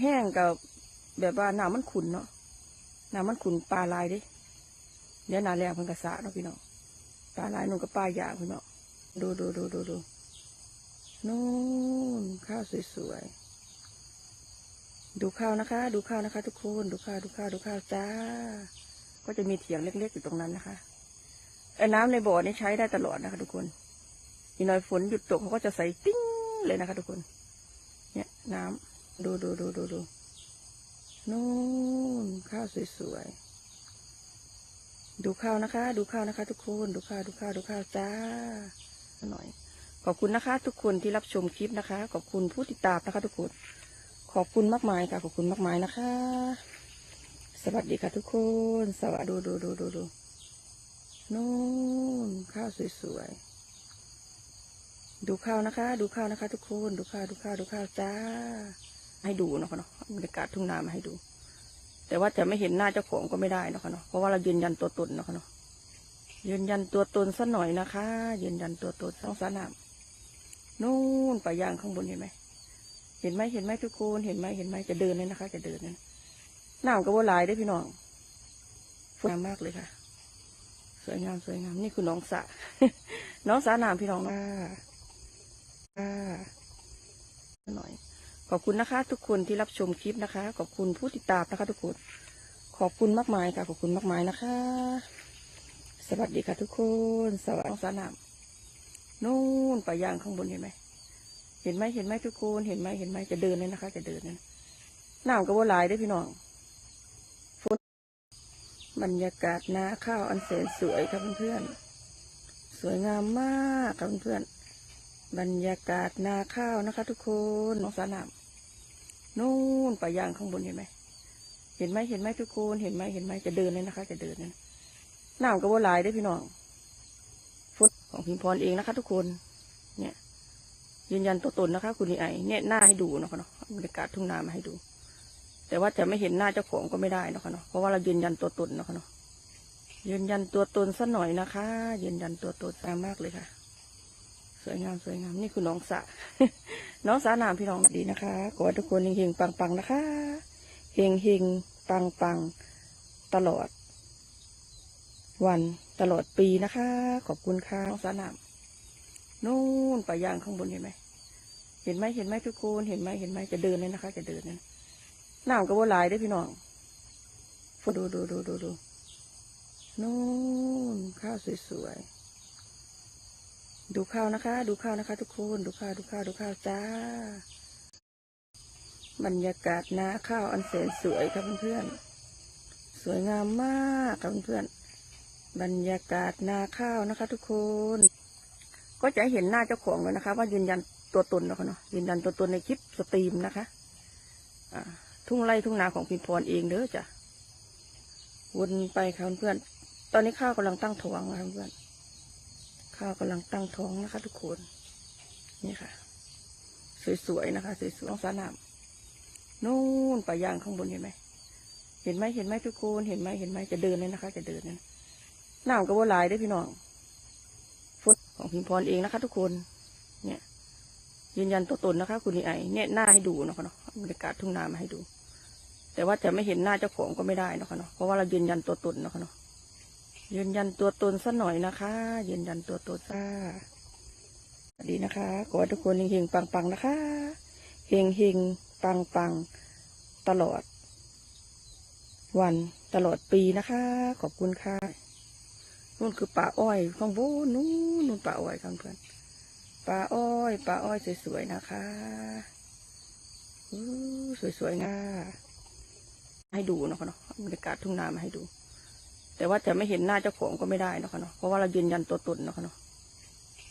แห้งกับแบบว่าน้ำมันขุนเนาะน้ำมันขุนปลาลายดิเดี๋ยวหนาแรงเพิ่นกระสะเนาะพี่น้องปลาลายนุ่นกับปลาหยางพี่น้องดูดูดูดูดูนู่นข้าวสวยๆดูข้าวนะคะ ดูข้าวนะคะ ทุกคนดูข้าวดูข้าวดูข้าวจ้า ก็จะมีเถียงเล็กๆอยู่ตรงนั้นนะคะไอ้น้ำในบ่อนี่ใช้ได้ตลอดนะคะ ทุกคนอีน่อยฝนหยุดตกเขาก็จะใส่ติ้งเลยนะคะ ทุกคน เนี่ยน้ำ ดูดูดูดูดูนู่นข้าวสวยๆ ดูข้าวนะคะ ดูข้าวนะคะ ทุกคน ดูข้าวดูข้าวดูข้าวจ้า หน่อย ขอบคุณนะคะ ทุกคนที่รับชมคลิปนะคะ ขอบคุณผู้ติดตามนะคะ ทุกคน ขอบคุณมากมายค่ะ ขอบคุณมากมายนะคะ สวัสดีค่ะทุกคน สวัสดีดูดูดูดูดูนู่นข้าวสวยๆ ดูข้าวนะคะ ดูข้าวนะคะ ทุกคน ดูข้าวดูข้าวดูข้าวจ้า ให้ดูเนาะค่ะเนาะบรรยากาศทุ่งนามาให้ดู แต่ว่าจะไม่เห็นหน้าเจ้าของก็ไม่ได้เนาะค่ะเนาะเพราะว่าเรายืนยันตัวตนเนาะค่ะเนาะยืนยันตัวตนสัหน่อยนะคะ ยืนยันตัวตนสองสนามนู่นป่ายางข้างบนเห็นไหมเห็นไหมเห็นไหมทุกคนเห็นไหมเห็นไหมจะเดินเลยนะคะ จะเดินเลยน้ำก็ว่าลายได้พี่น้องสวยงามมากเลยค่ะ สวยงามสวยงามนี่คือน้องสะน้องสะน้ำพี่น้องนะค่ะหน่อย ขอบคุณนะคะ ทุกคนที่รับชมคลิปนะคะ ขอบคุณผู้ติดตามนะคะ ทุกคน ขอบคุณมากมายค่ะ ขอบคุณมากมายนะคะ สวัสดีค่ะทุกคน สวัสดีน้องสน้ำนู่นป่ายางข้างบนเห็นไหม เห็นไหมเห็นไหมทุกคน เห็นไหมเห็นไหมจะเดินเลยนะคะ จะเดินเลยน้ำก็ว่าลายได้พี่น้องบรรยากาศนาข้าวอันแสนสวยครับเพื่อนๆ สวยงามมากครับเพื่อนๆ บรรยากาศนาข้าวนะคะ ทุกคนน้องสานามนู่นป่ายางข้างบนเห็นไหมเห็นไหมเห็นไหมทุกคนเห็นไหมเห็นไหมจะเดินเลยนะคะ จะเดินเลยน้ำก็ว่าลายได้พี่น้องฝนของพิมพรเองนะคะ ทุกคน เนี่ย ยืนยันตัวตนนะคะ คุณไอเนี่ยหน้าให้ดูเนาะคะเนาะบรรยากาศทุ่งนามาให้ดู แต่ว่าจะไม่เห็นหน้าเจ้าของก็ไม่ได้เนาะคะเนาะเพราะว่าเรายืนยันตัวตนเนาะคะเนาะยืนยันตัวตนสัหน่อยนะคะ ยืนยันตัวตนงามากเลยค่ะ สวยงามสวยงามนี่คือน้องสะน้องสะน้ำพี่น้องดีนะคะขอให้ทุกคนเฮงๆปังๆนะคะเฮงเฮงปังปังตลอด วันตลอดปีนะคะ ขอบคุณค่ะน้องสะน้ำนู่นป่ายางข้างบนเห็นไหมเห็นไหมเห็นไหมทุกคนเห็นไหมเห็นไหมจะเดินเลยนะคะ จะเดินเลยน้ำก็ว่าหลายได้พี่น้องดูดูดูดูดูนู่นข้าวสวยๆ ดูข้าวนะคะ ดูข้าวนะคะ ทุกคนดูข้าวดูข้าวดูข้าวจ้า บรรยากาศนาข้าวอันแสนสวยครับเพื่อนๆสวยงามมากครับเพื่อนๆบรรยากาศนาข้าวนะคะ ทุกคน ก็จะเห็นหน้าเจ้าของเลยนะคะ ว่ายืนยันตัวตนเนาะค่ะเนาะยืนยันตัวตนในคลิปสตรีมนะคะอ่าทุ่งไร่ทุ่งนาของพิมพรเองเด้อจ้ะวนไปค่ะเพื่อนตอนนี้ข้าวกำลังตั้งท้องนะคะเพื่อน ข้าวกำลังตั้งท้องนะคะ ทุกคน นี่ค่ะ สวยๆนะคะ สวยๆของสระน้ำนู่นป่ายางข้างบนเห็นไหม เห็นไหมเห็นไหมทุกคน เห็นไหมเห็นไหมจะเดินเลยนะคะ จะเดินเลยน้ำก็ว่าหลายได้พี่น้องฝนของพิมพรเองนะคะ ทุกคน เนี่ย ยืนยันตัวตนนะคะ คุณนี่ไอเนี่ยหน้าให้ดูเนาะค่ะเนาะบรรยากาศทุ่งนามาให้ดู แต่ว่าจะไม่เห็นหน้าเจ้าของก็ไม่ได้เนาะค่ะเนาะเพราะว่าเรายืนยันตัวตนเนาะค่ะเนาะ ยืนยันตัวตนสัหน่อยนะคะ ยืนยันตัวตนค่ะสวัสดีนะคะขอให้ทุกคนเฮงๆปังๆนะคะเฮงเฮงปังปังตลอด วันตลอดปีนะคะ ขอบคุณค่ะนู่นคือป่าอ้อยข้างบนนู้นนู่นป่าอ้อยครับเพื่อนปลาอ้อยปลาอ้อยสวยๆนะคะอู้สวยๆงาให้ดูเนาะค่ะเนาะบรรยากาศทุ่งนามาให้ดู แต่ว่าจะไม่เห็นหน้าเจ้าของก็ไม่ได้นะคะเนาะเพราะว่าเรายืนยันตัวตนนะคะเนาะ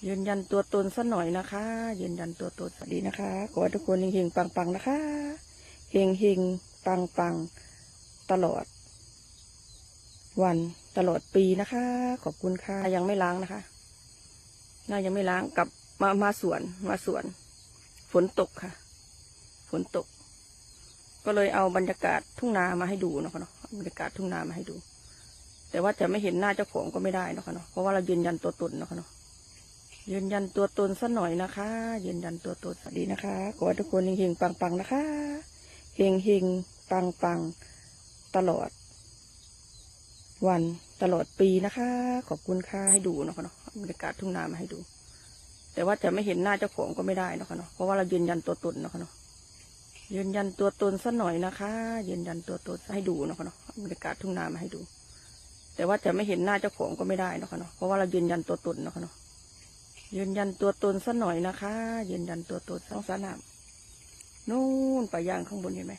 ยืนยันตัวตนสัหน่อยนะคะ ยืนยันตัวตนสวัสดีนะคะขอให้ทุกคนเฮงๆปังๆนะคะเฮงเฮงปังปังตลอด วันตลอดปีนะคะ ขอบคุณค่ะยังไม่ล้างนะคะน่ายังไม่ล้างกลับมามาสวนมาสวน ฝนตกค่ะ ฝนตก ก็เลยเอาบรรยากาศทุ่งนามาให้ดูนะคะเนาะบรรยากาศทุ่งนามาให้ดู แต่ว่าจะไม่เห็นหน้าเจ้าของก็ไม่ได้นะคะเนาะเพราะว่าเรายืนยันตัวตนนะคะเนาะยืนยันตัวตนสัหน่อยนะคะ ยืนยันตัวตนสวัสดีนะคะขอให้ทุกคนเฮงๆปังๆนะคะเฮงเฮงปังปังตลอด วันตลอดปีนะคะ ขอบคุณค่ะให้ดูนะคะเนาะบรรยากาศทุ่งนามาให้ดู แต่ว่าจะไม่เห็นหน้าเจ้าของก็ไม่ได้นะคะเนาะเพราะว่าเรายืนยันตัวตนนะคะเนาะยืนยันตัวตนสัหน่อยนะคะ ยืนยันตัวตนให้ดูนะคะเนาะบรรยากาศทุ่งนามาให้ดู แต่ว่าจะไม่เห็นหน้าเจ้าของก็ไม่ได้นะคะเนาะเพราะว่าเรายืนยันตัวตนนะคะเนาะยืนยันตัวตนสัหน่อยนะคะ ยืนยันตัวตนต้องสนามนู่นป่ายางข้างบนเห็นไหม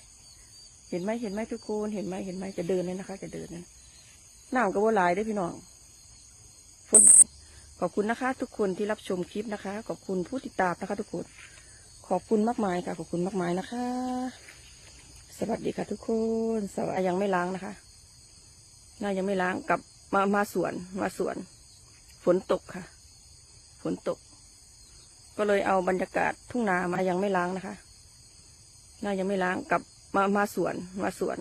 เห็นไหมเห็นไหมทุกคนเห็นไหมเห็นไหมจะเดินเลยนะคะ จะเดินเลยนะน้ำก็ว่าลายได้พี่น้องฝนขอบคุณนะคะ ทุกคนที่รับชมคลิปนะคะ ขอบคุณผู้ติดตามนะคะ ทุกคนขอบคุณมากมายค่ะ ขอบคุณมากมายนะคะ สวัสดีค่ะทุกคนสวัสดียังไม่ล้างนะคะ น่ายังไม่ล้างกลับมามาสวนมาสวน ฝนตกค่ะ ฝนตก ก็เลยเอาบรรยากาศทุ่งนามายังไม่ล้างนะคะน่ายังไม่ล้างกลับมามาสวนมาสวน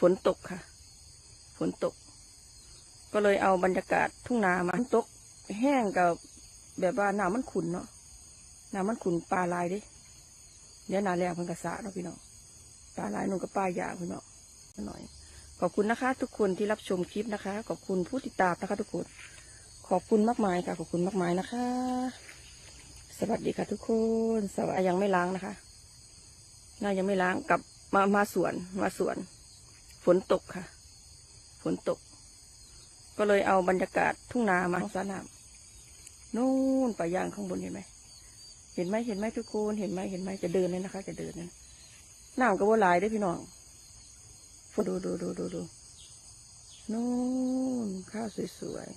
ฝนตกค่ะ ฝนตก ก็เลยเอาบรรยากาศทุ่งนามาฝนตก แห้งกับแบบว่าน้ำมันขุนเนาะน้ำมันขุนปลาลายดิเดี๋ยวนาแรงเพิ่งกระสาเนาะพี่น้องปลาลายนุ่งกับปลายาพี่น้องหน่อย ขอบคุณนะคะ ทุกคนที่รับชมคลิปนะคะ ขอบคุณผู้ติดตามนะคะ ทุกคน ขอบคุณมากมายค่ะ ขอบคุณมากมายนะคะ สวัสดีค่ะทุกคนสวัสดียังไม่ล้างนะคะน่ายังไม่ล้างกลับมามาสวนมาสวน ฝนตกค่ะ ฝนตก ก็เลยเอาบรรยากาศทุ่งนามาสนามนู่นป่ายางข้างบนเห็นไหมเห็นไหมเห็นไหมทุกคนเห็นไหมเห็นไหมจะเดินเลยนะคะ จะเดินเลยนะน้ำก็ว่าลายได้พี่น้อง ดูดูดูดูดูนู่นข้าวสวย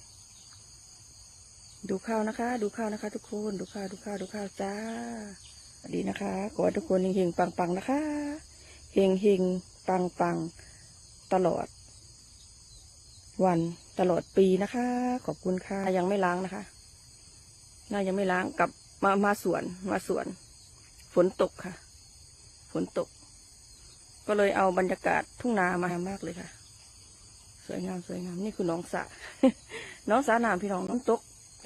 ๆ ดูข้าวนะคะ ดูข้าวนะคะ ทุกคน ดูข้าวดูข้าวดูข้าวจ้า ดีนะคะ ขอทุกคนเฮงๆปังนะคะ เฮงเฮงปังปังตลอด วันตลอดปีนะคะ ขอบคุณค่ะ ยังไม่ล้างนะคะน่ายังไม่ล้างกลับมามาสวน มาสวน ฝนตกค่ะ ฝนตก ก็เลยเอาบรรยากาศทุ่งนามามากเลยค่ะ สวยงามสวยงามนี่คือน้องสะน้องสะน้ำพี่น้องน้ำตก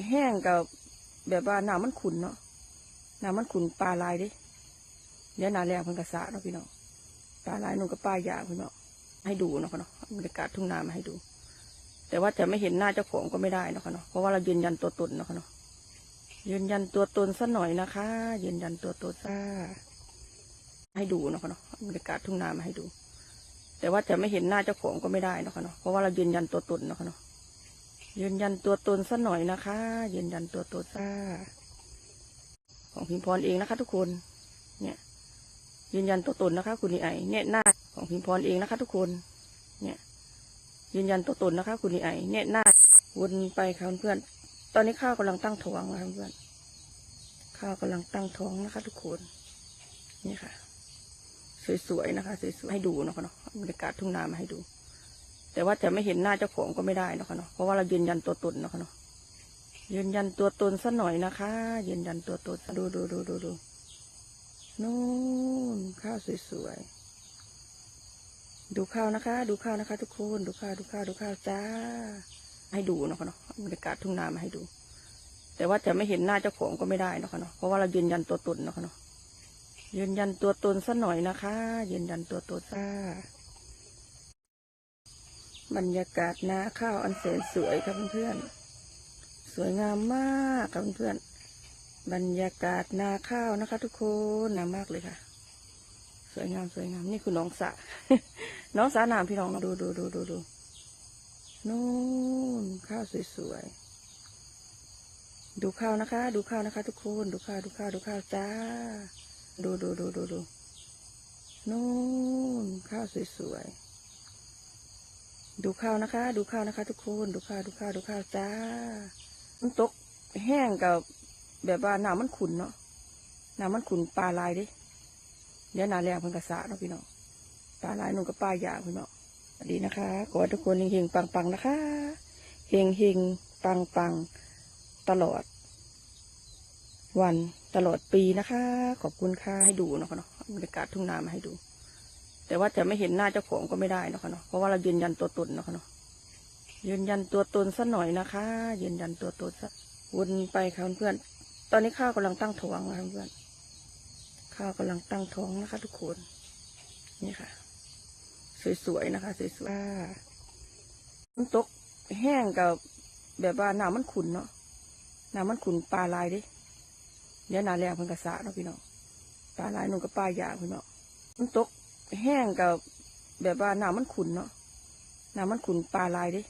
แห้งกับแบบว่าน้ำมันขุนเนาะน้ำมันขุนปลาลายดิเดี๋ยวนาแรงเพิ่งกระสาเนาะพี่น้องปลาลายนุ่งกับปลาหยาพี่น้องให้ดูเนาะค่ะเนาะบรรยากาศทุ่งนามาให้ดู แต่ว่าจะไม่เห็นหน้าเจ้าของก็ไม่ได้เนาะค่ะเนาะเพราะว่าเรายืนยันตัวตนเนาะค่ะเนาะยืนยันตัวตนสัหน่อยนะคะ ยืนยันตัวตนซ่า ให้ดูเนาะค่ะเนาะบรรยากาศทุ่งนามาให้ดู แต่ว่าจะไม่เห็นหน้าเจ้าของก็ไม่ได้เนาะค่ะเนาะเพราะว่าเรายืนยันตัวตนเนาะค่ะเนาะยืนยันตัวตนสัหน่อยนะคะ ยืนยันตัวตนซ่าของพิมพรเองนะคะ ทุกคน เนี่ย ยืนยันตัวตนนะคะ คุณนีไอเนี่ยหน้าของพิมพรเองนะคะ ทุกคน เนี่ย ยืนยันตัวตนนะคะ คุณนีไอเนี่ยหน้าวนไปค่ะเพื่อนตอนนี้ข้าวกำลังตั้งท้องนะคะเพื่อนข้าวกำลังตั้งท้องนะคะ ทุกคน นี่ค่ะ สวยๆนะคะสวยๆให้ดูเนาะค่ะเนาะบรรยากาศทุ่งนามาให้ดู แต่ว่าจะไม่เห็นหน้าเจ้าของก็ไม่ได้เนาะค่ะเนาะเพราะว่าเรายืนยันตัวตนเนาะค่ะเนาะยืนยันตัวตนสัหน่อยนะคะ ยืนยันตัวตนดูดูดูดูดูนู่นข้าวสวยๆดูข้าวนะคะ ดูข้าวนะคะ ทุกคนดูข้าวดูข้าวดูข้าวจ้า ให้ดูเนาะค่ะเนาะบรรยากาศทุ่งนามาให้ดู แต่ว่าจะไม่เห็นหน้าเจ้าของก็ไม่ได้เนาะค่ะเนาะเพราะว่าเรายืนยันตัวตนเนาะค่ะเนาะ ยืนยันตัวตนสัหน่อยนะคะ ยืนยันตัวตนจ้าบรรยากาศนาข้าวอันแสนสวยครับเพื่อนๆสวยงามมากครับเพื่อนๆบรรยากาศนาข้าวนะคะ ทุกคนงามมากเลยค่ะ สวยงามสวยงามนี่คือน้องสระน้องสระน้ำพี่น้องดูดูดูดูดูนู่นข้าวสวยๆดูข้าวนะคะ ดูข้าวนะคะ ทุกคนดูข้าวดูข้าวดูข้าวจ้า ดูดูดูดูดูนู่นข้าวสวยๆ ดูข้าวนะคะ ดูข้าวนะคะ ทุกคนดูข้าวดูข้าวดูข้าวจ้าน้ำตกแห้งกับแบบว่าน้ำมันขุนเนาะน้ำมันขุนปลาลายดิเดี๋ยวหนาแรงเพิ่งกระสาเนาะพี่น้องปลาลายนุ่งกับปลาหยาพี่น้องสวัสดีนะคะขอให้ทุกคนเฮงๆปังๆนะคะเฮงเฮงปังปังๆตลอด วันตลอดปีนะคะ ขอบคุณค่ะให้ดูเนาะค่ะเนาะบรรยากาศทุ่งนามาให้ดู แต่ว่าจะไม่เห็นหน้าเจ้าของก็ไม่ได้เนาะค่ะเนาะเพราะว่าเรายืนยันตัวตนเนาะค่ะเนาะยืนยันตัวตนสัหน่อยนะคะ ยืนยันตัวตนสักวนไปค่ะเพื่อนตอนนี้ข้าวกำลังตั้งท้องนะคะเพื่อนข้าวกำลังตั้งท้องนะคะ ทุกคนนี่ค่ะ สวยๆนะคะสวยๆอ่าน้ำตกแห้งกับแบบว่าน้ำมันขุนเนาะน้ำมันขุนปลาลายดิ เดี๋ยวนาแรงเพิ่นกระสาเนาะพี่น้องปลาลายนุ่งกับปลาหยาพี่น้องมันตกแห้งกับแบบว่าน้ำมันขุนเนาะน้ำมันขุนปลาลายดิ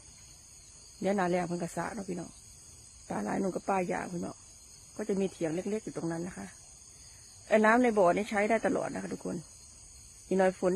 เดี๋ยวนาแรงเพิ่นกระสาเนาะพี่น้องปลาลายนุ่งกับปลาหยาพี่น้องก็จะมีเถียงเล็กๆอยู่ตรงนั้นนะคะไอ้น้ำในบ่อนี่ใช้ได้ตลอดนะคะทุกคนอีน้อยฝน